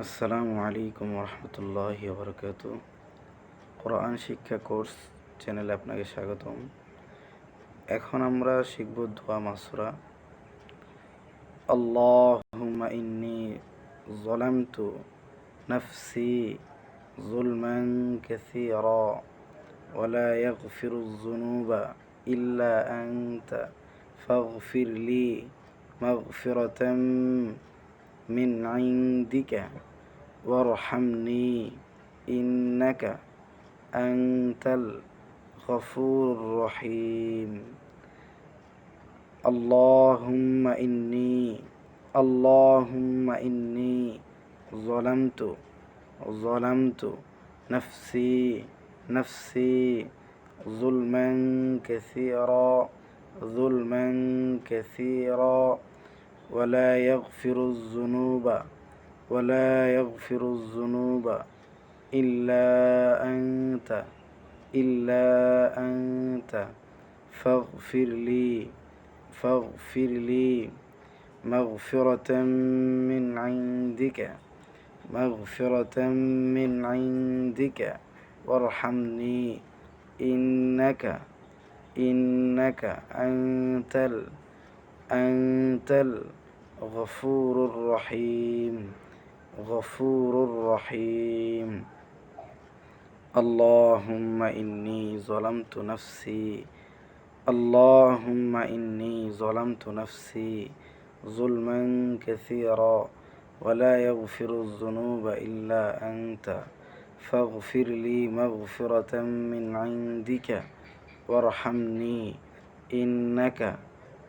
আসসালামু আলাইকুম রহমতুল্লাহ বরকাত কোরআন শিক্ষা কোর্স চ্যানেলে আপনাকে স্বাগতম এখন আমরা শিখব দোয়া মাসুরা আল্লাহুম্মা ইন্নি ظلمت نفسي ظلما كثيرا ولا يغفر الذنوب إلا أنت فاغفر لي مغفرة من عندك وارحمني إنك أنت الغفور الرحيم اللهم إني اللهم إني ظلمت ظلمت نفسي نفسي ظلما كثيرا ظلما كثيرا ولا يغفر الذنوب ولا يغفر الذنوب إلا أنت إلا أنت. فاغفر لي فاغفر لي مغفرة من عندك مغفرة من عندك. وارحمني إنك إنك أنت ال أنت الغفور الرحيم غفور الرحيم اللهم إني ظلمت نفسي اللهم إني ظلمت نفسي ظلما كثيرا ولا يغفر الذنوب إلا أنت فاغفر لي مغفرة من عندك وارحمني إنك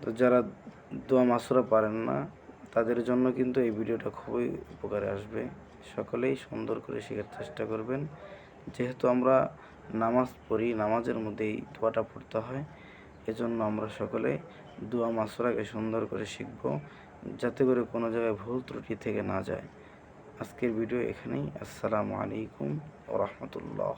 তো যারা দোয়া মাসুরা পারেন না, তাদের জন্য কিন্তু এই ভিডিওটা খুবই উপকারে আসবে। সকলেই সুন্দর করে শেখার চেষ্টা করবেন। যেহেতু আমরা নামাজ পড়ি, নামাজের মধ্যে এই দোয়াটা পড়তে হয়, এজন্য আমরা সকলে দোয়া মাসুরাকে সুন্দর করে শিখব, যাতে করে কোনো জায়গায় ভুল ত্রুটি থেকে না যায়। আজকের ভিডিও এখানেই। আসসালামু আলাইকুম ও রহমতুল্লাহ।